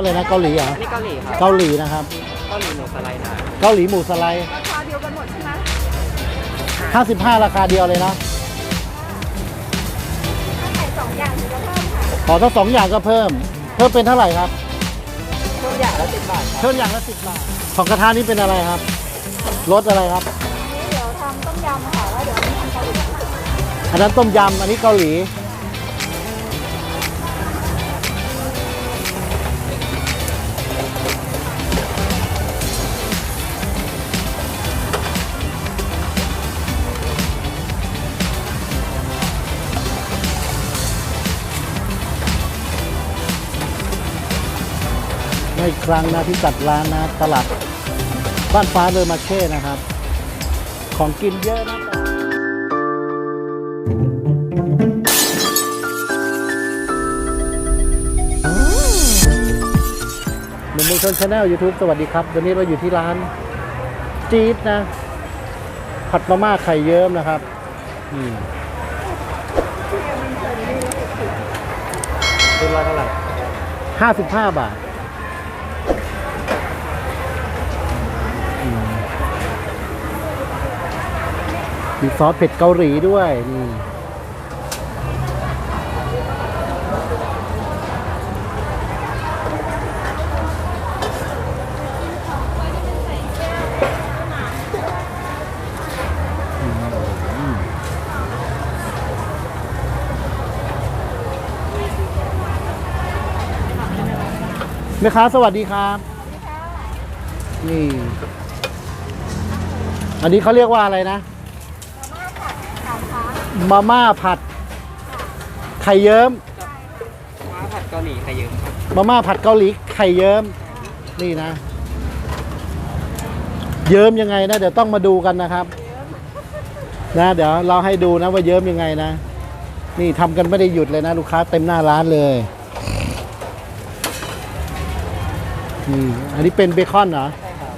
อะไรนะเกาหลีเหรออันนี้เกาหลีครับเกาหลีนะครับ เกาหลีหมูสไลด์นะเกาหลีหมูสไลด์ราคาเดียวกันหมดใช่ไหม55ราคาเดียวเลยนะถ้าใส่สองอย่างถึงจะเพิ่มค่ะขอทั้งสองอย่างก็เพิ่ม เพิ่มเป็นเท่าไหร่ครับทุกอย่างละสิบบาทครับเพิ่มอย่างละสิบบาทของกระทะนี้เป็นอะไรครับรสอะไรครับ อันนี้เดี๋ยวทำต้มยำค่ะแล้วเดี๋ยวอันนี้ทำเกาหลีค่ะอันนั้นต้มยำอันนี้เกาหลี ในครั้งนะที่จัดร้านนะตลาดบ้านฟ้าเดอมาเช่นะครับ ของกินเยอะนะหนุ่มมืองชนชาแนลยูทูบสวัสดีครับ วันนี้เราอยู่ที่ร้านจี๊ดนะ ผัดมาม่าไข่เยิ้มนะครับเป็นร้อยเท่าไหร่ห้าสิบห้าบาท มีซอสเผ็ดเกาหลีด้วยนี่แม่ค้าสวัสดีครับ นี่ อันนี้เขาเรียกว่าอะไรนะ มาม่าผัด ไข่เยิ้มม้าผัดเกาหลีไข่เยิ้มครับมาม่าผัดเกาหลีไข่เยิ้ม นี่นะ เยิ้มยังไงนะ เดี๋ยวต้องมาดูกันนะครับ นะ เดี๋ยวเราให้ดูนะว่าเยิ้มยังไงนะ นี่ทำกันไม่ได้หยุดเลยนะ ลูกค้าเต็มหน้าร้านเลยนี่อันนี้เป็นเบคอนเหรอ ใช่ครับ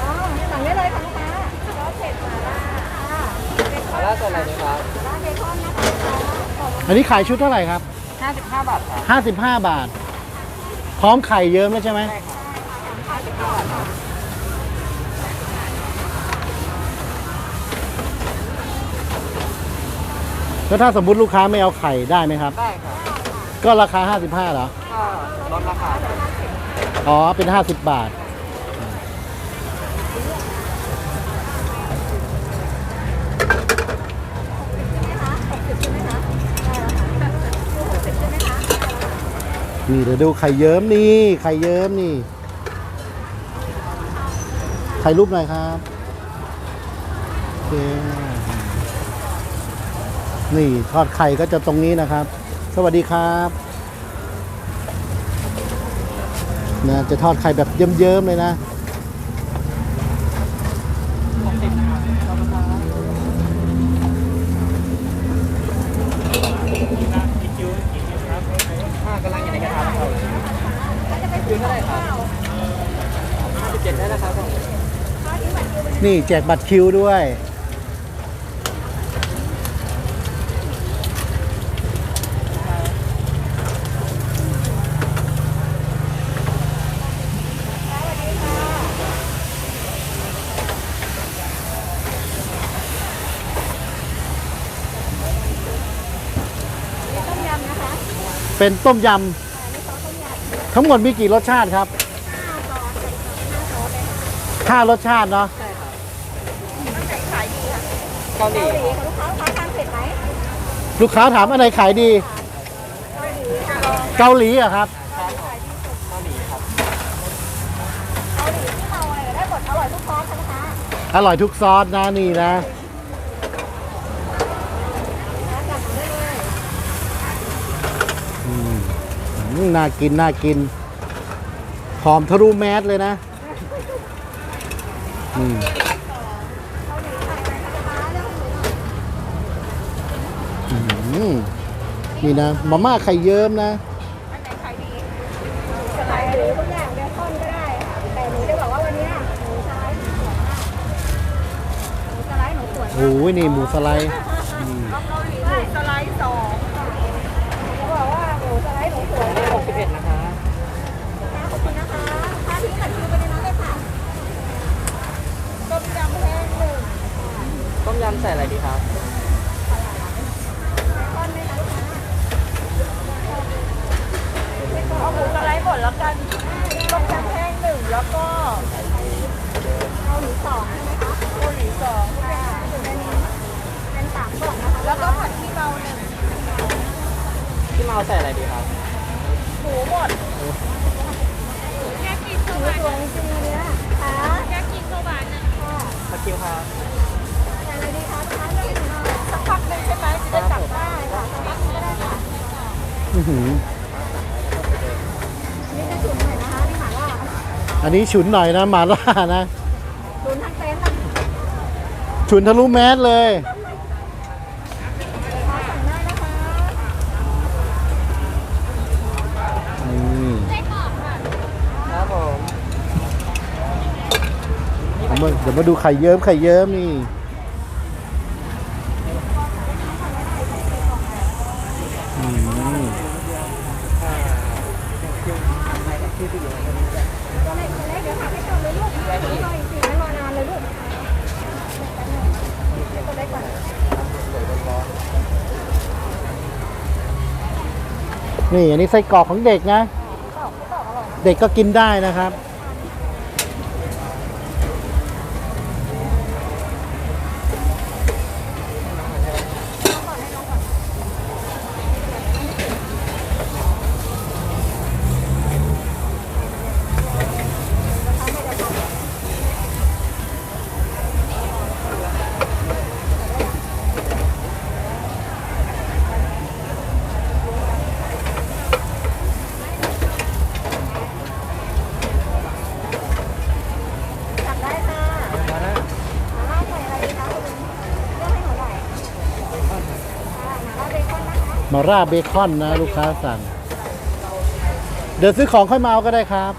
อ๋อสั่งได้เลยค่ะลูกค้าซอสเผ็ดหม่าล่าค่ะเบคอ มาน ล่าตัวอะไรดีครับ ร้านเบคอนนะคะลูกค้า อันนี้ขายชุดเท่าไหร่ครับห้าสิบห้าบาทครับ55 บาท พร้อมไข่เยิ้มแล้วใช่ไหม ใช่ครับห้าสิบห้าบาทค่ะแล้วถ้าสมมุติลูกค้าไม่เอาไข่ได้ไหมครับ ได้ครับก็ราคา 55เหรอก็ลดราคาครับอ๋อ เป็น 50 บาท นี่เดี๋ยวดูไข่เยิ้มนี่ไข่เยิ้มนี่ถ่ายรูปหน่อยครับโอเคนี่ทอดไข่ก็จะตรงนี้นะครับ สวัสดีครับนะจะทอดไข่แบบเยิ้มๆเลยนะ ห้ากำลังอยู่ในกระทะครับคืนเท่าไหร่ครับห้าสิบเจ็ดได้แล้วครับผม นี่แจกบัตรคิวด้วย เป็นต้มยำ ทั้งหมดมีกี่รสชาติครับห้าซอสเลยค่ะห้าซอสเลยค่ะห้ารสชาติเนาะ ใช่ครับ ตั้งแต่ขายดีค่ะ เกาหลีเกาหลีค่ะลูกค้าลูกค้าทานเผ็ดไหมลูกค้าถามอันไหนขายดีเกาหลีค่ะเกาหลีอะครับครับเกาหลีครับเกาหลีที่เราอะไรได้หมดอร่อยทุกซอสค่ะลูกค้าอร่อยทุกซอสนะนี่นะแล้วสั่งได้เลยอืมน่ากิน น่ากิน หอมทะลุแมสเลยนะ อืม เกาหลีขายไหมคะลูกค้าเรื่องของหนูหน่อย อืม นี่นะมาม่าไข่เยิ้มนะอันไหนขายดีสไลด์หรือทุกอย่างเบคอนก็ได้ค่ะแต่หนูจะบอกว่าวันเนี้ยหนูใช้ส่วนมาก โอ้ยนี่หมูสไลด์เกาหลีหมูสไลด์สองเขาบอกว่าหมูสไลด์หมูสวยหกสิบเอ็ดนะคะ ขอบคุณนะคะพาทิ้งกับคิวไปในนั้นเลยค่ะต้มยำแห้งหนึ่งต้มยำใส่อะไรดีครับ ก้อนไหมคะเอาหมูสไลด์หมดแล้วกันต้มยำแห้งหนึ่ง แล้วก็เกาหลีสองใช่ไหมคะเกาหลีสองค่ะเป็นเป็นสามกล่องนะคะ แล้วก็ผัดขี้เมาหนึ่งพี่เมาใส่อะไรดีครับหมูหมดแค่กินโซบะสวยจริงๆเนี่ยค่ะแค่กินโซบะหนึ่งค่ะผัดคิวครับแต่อะไรดีคะลูกค้าเลือกหน่อยสักพักหนึ่งใช่ไหมจะได้จับได้ค่ะสักพักหนึ่งก็ได้ค่ะ อื้อหือ นี่จะฉุนหน่อยนะคะที่หมาล่า อันนี้ฉุนหน่อยนะหมาล่านะฉุนทั้งเต็นท์นะฉุนทะลุแมสเลยลูกค้าสั่งได้นะคะนี่ครับผมเดี๋ยวมาเดี๋ยวมาดูไข่เยิ้มไข่เยิ้มนี่อืม ตัวเล็กตัวเล็กเดี๋ยวหาให้ก่อนเลยลูกเดี๋ยวรออีกสี่ไม่รอนานเลยลูกเดี๋ยวตัวเล็กก่อน นี่อันนี้ไส้กรอกของเด็กนะ เด็กก็กินได้นะครับ มาล่าเบคอร่าเบคอนนะ ลูกค้าสั่ง เดี๋ยวซื้อของค่อยมาเอาก็ได้ครับ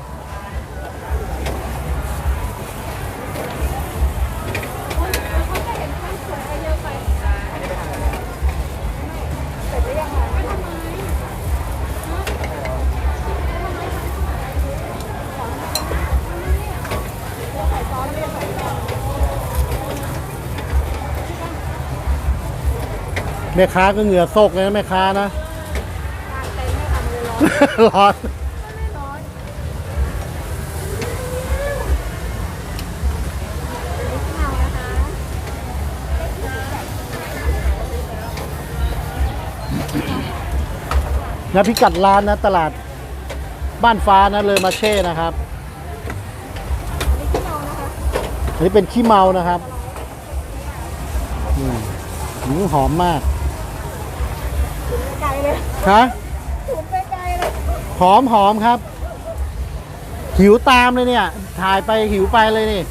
ม่ค้าก็เหงื่อโซกเลยนะแม่ค้านะกางเต็นท์ไม่ทำเลยร้อนร้อน ไม่ร้อนนี่เมานะคะนะพิกัดร้านนะ ตลาดบ้านฟ้านะเลยมาเช่นะครับนี่ที่เมานะคะอันนี้เป็นขี้เมานะครับอืมหืมหอมมาก ฮะถุนไปไกลเลยหอมหอมครับ หิวตามเลยเนี่ย ถ่ายไปหิวไปเลยนี่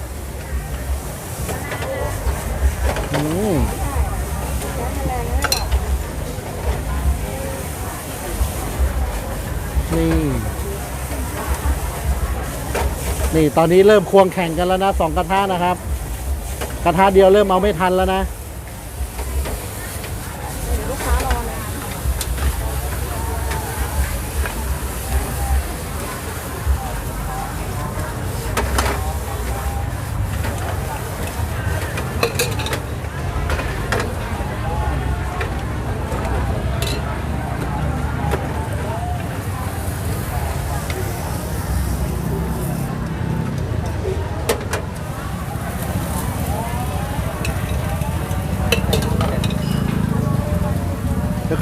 อืมนี่ นี่ตอนนี้เริ่มควงแข่งกันแล้วนะสองกระทะนะครับ กระทะเดียวเริ่มเอาไม่ทันแล้วนะ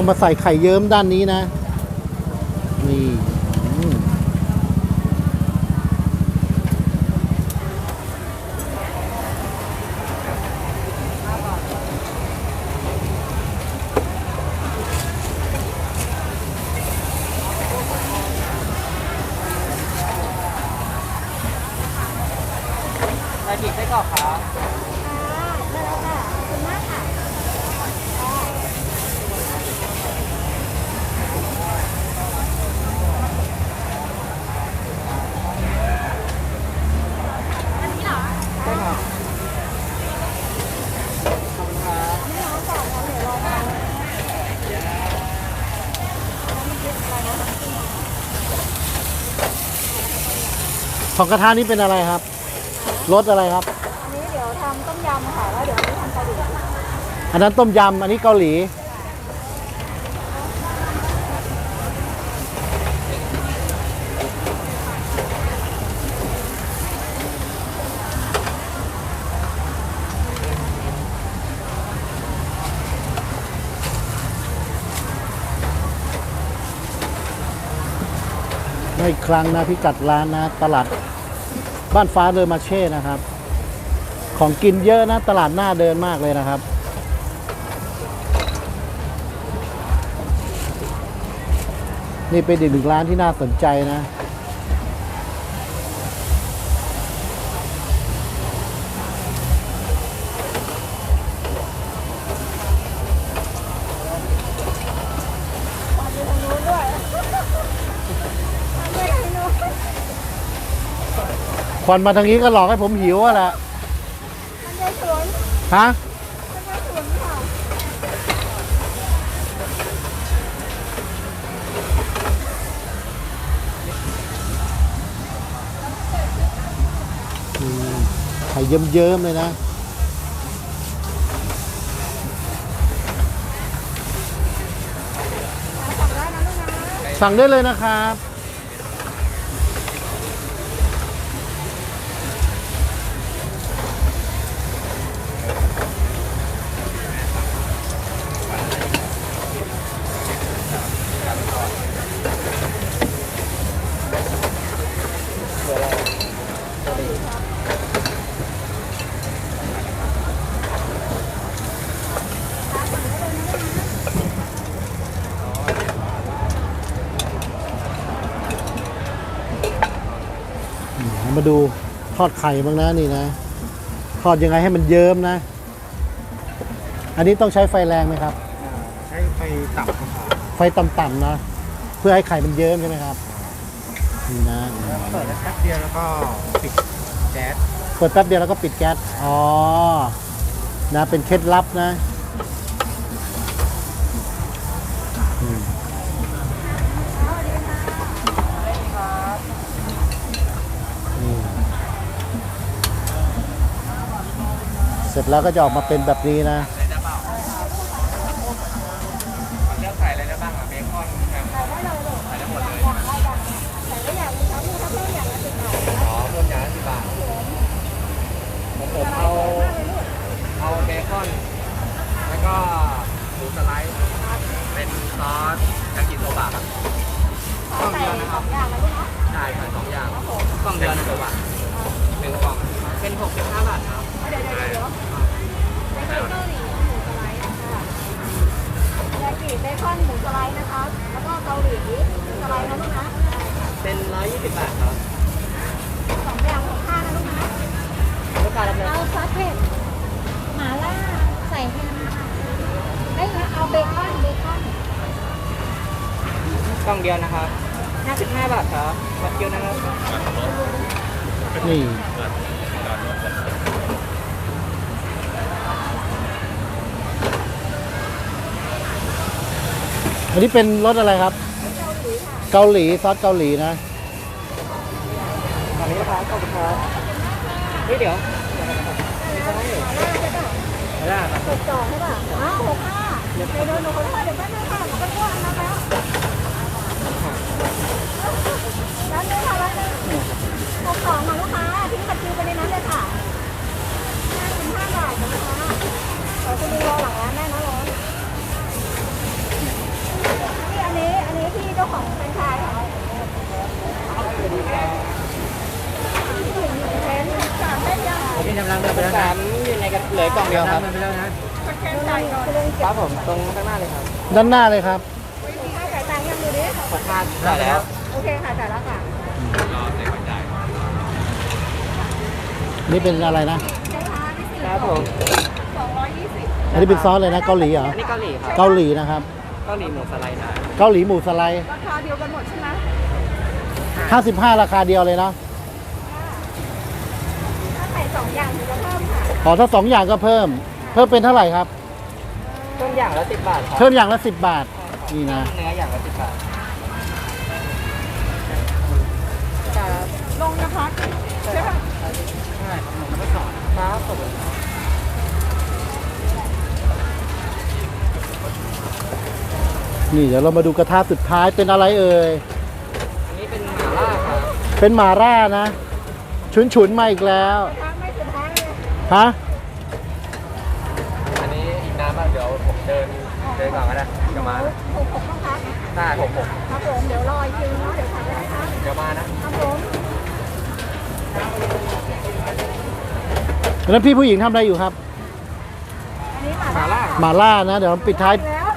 มาใส่ไข่เยิ้มด้านนี้นะ นี่ใส่ผิดไส้กรอกค่ะค่ะได้แล้วค่ะขอบคุณมากค่ะ ของกระทะนี่เป็นอะไรครับรสอะไรครับ อันนี้เดี๋ยวทำต้มยำค่ะแล้วเดี๋ยวนี้ทำกะหรี่อันนั้นต้มยำอันนี้เกาหลี ในอีกครั้งนะพิกัดร้านนะ ตลาดบ้านฟ้าเดอมาเช่นะครับ ของกินเยอะนะตลาดหน้าเดินมากเลยนะครับนี่เป็นอีกหนึ่งร้านที่น่าสนใจนะ ควันมาทางนี้ก็หลอกให้ผมหิวอะแหละมันจะสวนฮะ มันจะสวนค่ะไข่เยิ้มๆเลยนะ สั่งได้เลยนะครับ ดูทอดไข่บ้างนะนี่นะ ทอดยังไงให้มันเยิ้มนะ อันนี้ต้องใช้ไฟแรงไหมครับ ใช้ไฟต่ำครับไฟต่ำๆนะ เพื่อให้ไข่มันเยิ้มใช่ไหมครับนี่นะเปิดแป๊บเดียวแล้วก็ปิดแก๊สเปิดแป๊บเดียวแล้วก็ปิดแก๊สอ๋อนะเป็นเคล็ดลับนะ สร็จแล้วก็จะออกมาเป็นแบบนี้นะ องเดียวนะครับห้าสิบห้าบาทครับบัตรคิวนะครับนี่อันนี้เป็นรสอะไรครับ เกาหลีซอสเกาหลีนะอันนี้นะครับขอบคุณครับเฮ้ยเดี๋ยวไม่ใช่ไม่ได้ครับหกสองใช่ป่ะอ้าวหกห้าเดี๋ยวเดินหนูขอโทษเดี๋ยวแป๊บนึงค่ะหนูก็อ้วนนะแล้ว ร้านนี้ค่ะร้านนี้หกสองค่ะลูกค้าทิ้งบัตรคิวไปในนั้นเลยค่ะห้าสิบห้าบาทนะคะขอคุณดูรอหลังร้านได้นะร้อนนี่อันนี้อันนี้พี่เจ้าของแฟรนไชส์ค่ะแทนสามได้ยังพี่กำลังเดินไปแล้วนะอยู่ในกันเหลือกล่องเดียวครับเดินไปแล้วนะแคนจ่ายก่อนเลยครับผมตรงข้างหน้าเลยครับ ด้านหน้าเลยครับค่าจ่ายตังค์ ยังดูดิขอทานได้แล้ว โอเคค่ะจ่ายแล้วค่ะรอเซ็นจ่ายนี่เป็นอะไรนะ ใช่ค่ะที่สี่ครับผม สองร้อยยี่สิบอันนี้เป็นซอสเลยนะเกาหลีเหรอ อันนี้เกาหลีครับ เกาหลีนะครับ เกาหลีหมูสไลด์ได้เกาหลีหมูสไลด์ ราคาเดียวกันหมดใช่ไหม55 ราคาเดียวเลยนะถ้าใส่สองอย่างถึงจะเพิ่มค่ะขอถ้าสองอย่างก็เพิ่ม เพิ่มเป็นเท่าไหร่ครับ ต้นอย่างละสิบบาทครับเพิ่มอย่างละ 10 บาท นี่นะ เนื้ออย่างละสิบบาทครับ ลงนภัสใช่ป่ะใช่ครับผมก็สอนครับผมนี่เดี๋ยวเรามาดูกระทะสุดท้ายเป็นอะไรเอ่ย อันนี้เป็นหม่าล่าครับเป็นหมาร่านะ ฉุนฉุนๆมาอีกแล้วทางไม่สุดท้ายเลยฮะ อันนี้อีกน้ำอะเดี๋ยวผมเดินเดินก่อนก็ได้เดี๋ยวมานะหกหกต้องพักได้ผมผมครับผม เดี๋ยวรออีกทีเนาะเดี๋ยวทำได้ครับเดี๋ยวมานะครับผม แล้วพี่ผู้หญิงทำอะไรอยู่ครับ อันนี้หมาหม่าล่าหมาล่านะ เดี๋ยวปิดท้ายแล้ว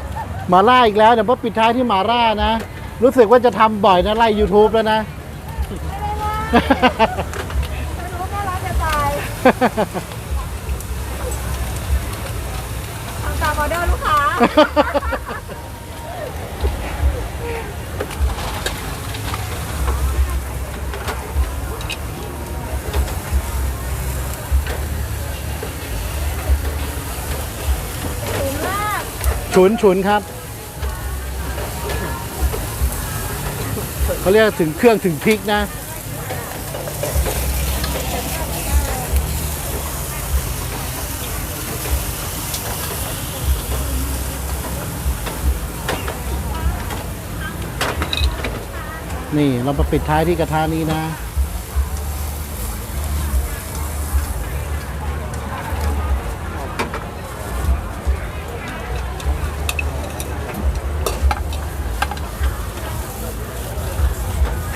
หมาล่าอีกแล้วเดี๋ยวพอปิดท้ายที่หมาล่านะ รู้สึกว่าจะทำบ่อยนะไล่ YouTube แล้วนะ ไม่ได้ว่าไม่รู้น่ารักจะตายทำตามออเดอร์ลูกค้า สูงมาก ฉุนฉุนครับเขาเรียกถึงเครื่องถึงพริกนะ นี่เรามาปิดท้ายที่กระทะนี้นะ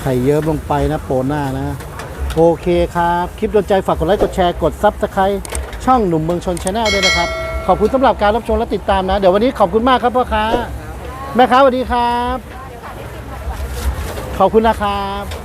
ไข่เยิ้มลงไปนะโปนหน้านะ โอเคครับ คลิปโดนใจฝากกดไลค์กดแชร์กดซับสไครต์ช่องหนุ่มเมืองชนชาแนลด้วยนะครับ ขอบคุณสำหรับการรับชมและติดตามนะ เดี๋ยววันนี้ขอบคุณมากครับพ่อค้าแม่ค้าสวัสดีครับ ขอบคุณนะครับ